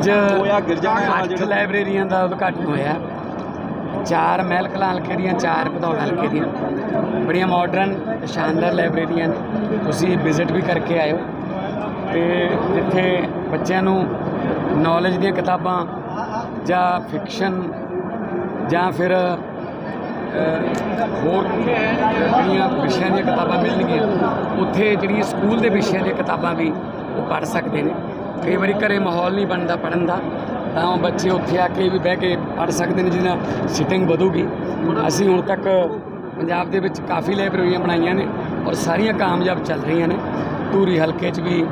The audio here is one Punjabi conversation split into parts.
ਅੱਜ ਹੋਇਆ ਗਿਰਜਾ ਮਹਿਲ ਅੱਠ ਲਾਇਬ੍ਰੇਰੀਆਂ ਦਾ ਉਦਘਾਟਨ ਹੋਇਆ। ਚਾਰ ਮਹਿਲ ਕਲਾਂ ਹਲਕੇ ਦੀਆਂ ਚਾਰ ਭਦੌੜ ਹਲਕੇ ਦੀਆਂ। ਬੜੀਆਂ ਮਾਡਰਨ ਸ਼ਾਨਦਾਰ ਲਾਇਬ੍ਰੇਰੀਆਂ ਨੇ। ਤੁਸੀਂ ਵਿਜ਼ਿਟ ਵੀ ਕਰਕੇ ਆਇਓ। ਤੇ ਜਿੱਥੇ ਬੱਚਿਆਂ ਨੂੰ ਨੌਲੇਜ ਦੀਆਂ ਕਿਤਾਬਾਂ ਜਾਂ ਫਿਕਸ਼ਨ ਜਾਂ ਫਿਰ ਹੋਰ ਜਿਹੜੀਆਂ ਵਿਸ਼ਿਆਂ ਦੀਆਂ ਕਿਤਾਬਾਂ ਮਿਲਣਗੀਆਂ ਉੱਥੇ ਜਿਹੜੀਆਂ ਸਕੂਲ ਦੇ ਵਿਸ਼ਿਆਂ ਦੀਆਂ ਕਿਤਾਬਾਂ ਵੀ ਉਹ ਪੜ੍ਹ ਸਕਦੇ ਨੇ। ਕਈ ਵਾਰੀ ਘਰੇ ਮਾਹੌਲ ਨਹੀਂ ਬਣਦਾ ਪੜ੍ਹਨ ਦਾ ਤਾਂ ਉਹ ਬੱਚੇ ਉੱਥੇ ਆ ਕੇ ਵੀ ਬਹਿ ਕੇ ਪੜ੍ਹ ਸਕਦੇ ਨੇ ਜਿਹਦੇ ਨਾਲ ਸਿਟਿੰਗ ਵਧੂਗੀ। ਅਸੀਂ ਹੁਣ ਤੱਕ ਪੰਜਾਬ ਦੇ ਵਿੱਚ ਕਾਫੀ ਲਾਇਬ੍ਰੇਰੀਆਂ ਬਣਾਈਆਂ ਨੇ ਔਰ ਸਾਰੀਆਂ ਕਾਮਯਾਬ ਚੱਲ ਰਹੀਆਂ ਨੇ। ਧੂਰੀ ਹਲਕੇ 'ਚ ਵੀ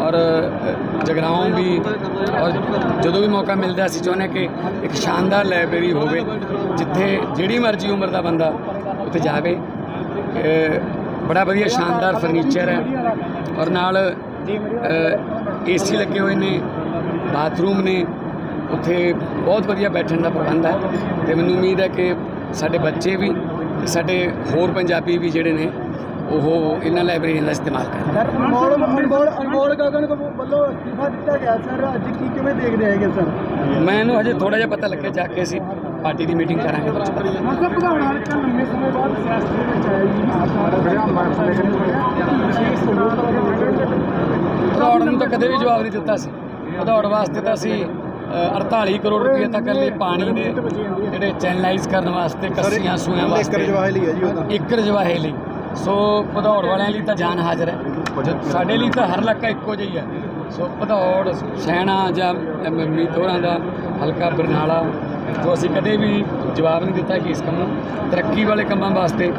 ਔਰ ਅ, ਵੀ ਔਰ ਜਦੋਂ ਵੀ ਮੌਕਾ ਮਿਲਦਾ ਅਸੀਂ ਚਾਹੁੰਦੇ ਹਾਂ ਕਿ ਇੱਕ ਸ਼ਾਨਦਾਰ ਲਾਇਬ੍ਰੇਰੀ ਹੋਵੇ ਜਿੱਥੇ ਜਿਹੜੀ ਮਰਜ਼ੀ ਉਮਰ ਦਾ ਬੰਦਾ ਉੱਥੇ ਜਾਵੇ। ਬੜਾ ਵਧੀਆ ਸ਼ਾਨਦਾਰ ਫਰਨੀਚਰ ਹੈ ਔਰ ਨਾਲ ਏਸੀ ਲੱਗੇ ਹੋਏ ਨੇ ਬਾਥਰੂਮ ਨੇ ਉੱਥੇ ਬਹੁਤ ਵਧੀਆ ਬੈਠਣ ਦਾ ਪ੍ਰਬੰਧ ਹੈ ਤੇ ਮੈਨੂੰ ਉਮੀਦ ਹੈ ਕਿ ਸਾਡੇ ਬੱਚੇ ਵੀ ਤੇ ਸਾਡੇ ਹੋਰ ਪੰਜਾਬੀ ਵੀ ਜਿਹੜੇ ਨੇ ਉਹ ਇਹਨਾਂ ਲਾਇਬ੍ਰੇਰੀਆਂ ਦਾ ਇਸਤੇਮਾਲ ਕਰਨ। ਸਰ ਅਨਮੋਲ ਅਨਮੋਲ ਅਨਮੋਲ ਗਗਨ ਵੱਲੋਂ ਅਸਤੀਫਾ ਦਿੱਤਾ ਗਿਆ ਸਰ ਅੱਜ ਕੀ ਕਿਵੇਂ ਦੇਖਦੇ ਹੈਗੇ ਸਰ? ਮੈਨੂੰ ਹਜੇ ਥੋੜਾ ਜਿਹਾ ਪਤਾ ਲੱਗਿਆ ਜਾ ਕੇ ਅਸੀਂ ਪਾਰਟੀ ਦੀ ਮੀਟਿੰਗ ਕਰਾਂਗੇ। ਮਤਲਬ ਭਗਵਾਨ ਹਲਕਾ ਲੰਮੇ ਸਮੇਂ ਬਾਅਦ ਸਿਆਸਤ ਦੇ ਵਿੱਚ ਆਇਆ ਜੀ। ਭਦੌੜ ਨੂੰ ਤਾਂ ਕਦੇ ਵੀ ਜਵਾਬ ਨਹੀਂ ਦਿੱਤਾ ਸੀ। ਭਦੌੜ ਵਾਸਤੇ ਤਾਂ ਅਸੀਂ ਅ, 48 ਕਰੋੜ ਰੁਪਏ ਤੱਕ ਲਈ ਪਾਣੀ ਦੇ ਜਿਹੜੇ ਚੈਨਲਾਈਜ਼ ਕਰਨ ਵਾਸਤੇ ਕੱਸੀਆਂ ਸੂਆਂ ਵਾਸਤੇ। ਲਈ ਹੈ ਜੀ ਉਹਦਾ ਇੱਕ ਰਜਵਾਹੇ ਲਈ। ਸੋ ਭਦੌੜ ਵਾਲਿਆਂ ਲਈ ਤਾਂ ਜਾਨ ਹਾਜ਼ਰ ਹੈ। ਜੋ ਸਾਡੇ ਲਈ ਤਾਂ ਹਰ ਇਲਾਕਾ ਇੱਕੋ ਜਿਹਾ ਹੀ। ਸੋ ਭਦੌੜ ਸੈਣਾ ਜਾਂ ਮੀਤੋਰਾਂ ਦਾ ਹਲਕਾ ਬਰਨਾਲਾ ਤੋਂ ਅਸੀਂ ਕਦੇ ਵੀ ਜਵਾਬ ਨਹੀਂ ਦਿੱਤਾ ਕਿ ਇਸ ਕੰਮ ਤਰੱਕੀ ਵਾਲੇ ਕੰਮਾਂ ਵਾਸਤੇ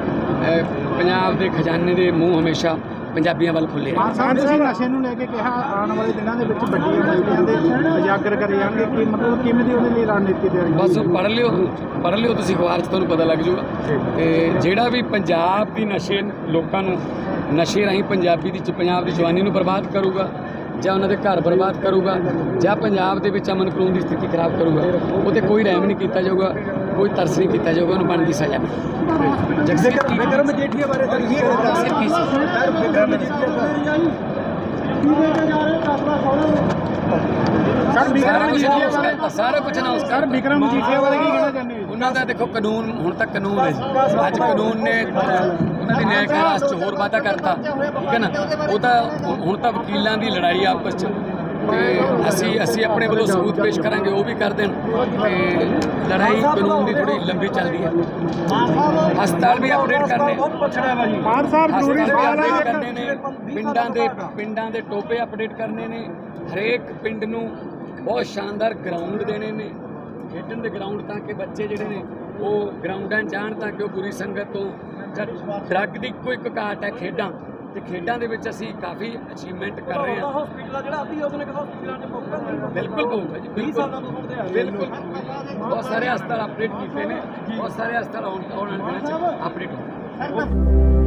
ਪੰਜਾਬ ਦੇ ਖਜ਼ਾਨੇ ਦੇ ਮੂੰਹ ਹਮੇਸ਼ਾ ਪੰਜਾਬੀਆਂ ਵੱਲ ਖੁੱਲੇ ਰਹੇ ਸਾਹਿਬ ਤੁਸੀਂ ਨਸ਼ੇ ਨੂੰ ਲੈ ਕੇ ਕਿਹਾ ਆਉਣ ਵਾਲੇ ਦਿਨਾਂ ਦੇ ਵਿੱਚ ਵੱਡੀਆਂ ਮੀਡੀਆ ਦੇ ਉਜਾਗਰ ਕਰੇ ਜਾਣਗੇ ਕਿ ਮਤਲਬ ਕਿਵੇਂ ਦੀ ਉਹਦੇ ਲਈ ਰਣਨੀਤੀ ਦੇ ਬਸ ਪੜ੍ਹ ਲਿਓ ਪੜ੍ਹ ਲਿਓ ਤੁਸੀਂ ਅਖਬਾਰ 'ਚ ਤੁਹਾਨੂੰ ਪਤਾ ਲੱਗ ਜਾਊਗਾ। ਤੇ ਜਿਹੜਾ ਵੀ ਪੰਜਾਬ ਦੀ ਨਸ਼ੇ ਲੋਕਾਂ ਨੂੰ ਨਸ਼ੇ ਰਾਹੀਂ ਪੰਜਾਬੀ ਦੀ ਪੰਜਾਬ ਦੀ ਜਵਾਨੀ ਨੂੰ ਬਰਬਾਦ ਕਰੂਗਾ ਜਾਂ ਉਹਨਾਂ ਦੇ ਘਰ ਬਰਬਾਦ ਕਰੂਗਾ ਜਾਂ ਪੰਜਾਬ ਦੇ ਵਿੱਚ ਅਮਨ ਕਾਨੂੰਨ ਦੀ ਸਥਿਤੀ ਖਰਾਬ ਕਰੂਗਾ ਉਹ ਤੇ ਕੋਈ ਰਹਿਮ ਨਹੀਂ ਕੀਤਾ ਜਾਊਗਾ। ਕੋਈ ਤਰਸ ਨਹੀਂ ਕੀਤਾ ਜਾਊਗਾ ਉਹਨੂੰ ਬਣਦੀ ਸਜ਼ਾ। ਕੀ ਵਿਕਰਮ ਜੇਠੀਆ ਬਾਰੇ ਜਗਸੀਰ ਕੀ ਸੀ? ਸਰ ਵਿਕਰਮ ਜੇਠੀਆ ਸਰ ਵਿਕਰਮ ਜੇਠੀਆ ਬਾਰੇ ਸਾਰਾ ਕੁਝ ਅਨਾਉਂਸ ਸਰ ਵਿਕਰਮ ਜੇਠੀਆ ਬਾਰੇ ਕੀ ਕਹਿਣਾ ਚਾਹੁੰਦੇ ਹੋ? ਉਹਨਾਂ ਦਾ ਦੇਖੋ ਕਾਨੂੰਨ ਹੁਣ ਤੱਕ ਕਾਨੂੰਨ ਹੈ ਅੱਜ ਕਾਨੂੰਨ ਨੇ ਉਹਨਾਂ ਦੀ ਨਿਆਇਕ ਰਾਜ 'ਚ ਹੋਰ ਵਾਧਾ ਕਰਤਾ ਠੀਕ ਹੈ ਨਾ? ਉਹ ਤਾਂ ਹੁਣ ਤਾਂ ਵਕੀਲਾਂ ਦੀ ਲੜਾਈ ਆਪਸ 'ਚ ਤੇ ਅਸੀਂ ਅਸੀਂ ਆਪਣੇ ਵੱਲੋਂ ਸਬੂਤ ਪੇਸ਼ ਕਰਾਂਗੇ ਉਹ ਵੀ ਕਰ ਦੇਣ। ਤੇ ਲੜਾਈ ਕਾਨੂੰਨ ਦੀ ਥੋੜੀ ਲੰਬੀ ਚੱਲਦੀ ਹੈ। ਹਸਪਤਾਲ ਵੀ ਅਪਡੇਟ ਕਰਨੇ। ਮਾਨ ਸਾਹਿਬ ਜ਼ਰੂਰੀ ਹਸਪਤਾਲ ਸਵਾਲ ਵੀ ਹੈ। ਕਰਨੇ ਨੇ। ਪਿੰਡਾਂ ਦੇ ਪਿੰਡਾਂ ਦੇ ਟੋਪੇ ਅਪਡੇਟ ਕਰਨੇ ਨੇ। ਹਰੇਕ ਪਿੰਡ ਨੂੰ ਬਹੁਤ ਸ਼ਾਨਦਾਰ ਗਰਾਊਂਡ ਦੇਣੇ ਨੇ। ਖੇਡਣ ਦੇ ਗਰਾਊਂਡ ਤਾਂ ਕਿ ਬੱਚੇ ਜਿਹੜੇ ਨੇ ਉਹ ਗਰਾਊਂਡਾਂ 'ਚ ਜਾਣ ਤਾਂ ਕਿ ਉਹ ਬੁਰੀ ਸੰਗਤ ਤੋਂ ਡਰੱਗ ਦੀ ਕੋਈ ਇੱਕ ਘਾਟ ਹੈ ਖੇਡਾਂ। ਤੇ ਖੇਡਾਂ ਦੇ ਵਿੱਚ ਅਸੀਂ ਕਾਫੀ ਅਚੀਵਮੈਂਟ ਕਰ ਰਹੇ ਹਾਂ। ਹਸਪੀਟਲ ਜਿਹੜਾ ਅੱਧੀ ਉਹਨੇ ਕਿਹਾ ਹਸਪੀਟਲਾਂ 'ਚ ਪਹੁੰਚਾ ਬਿਲਕੁਲ ਪਊਗਾ ਜੀ ਬਿਲਕੁਲ। ਬਿਲਕੁਲ। ਬਹੁਤ ਸਾਰੇ ਹਸਪਤਾਲ ਅਪਡੇਟ ਕੀਤੇ ਨੇ ਬਹੁਤ ਸਾਰੇ ਹਸਪਤਾਲ ਆਉਣ ਆਉਣ ਵਾਲੇ ਦਿਨਾਂ 'ਚ ਅਪਡੇਟ ਹੋਣਗੇ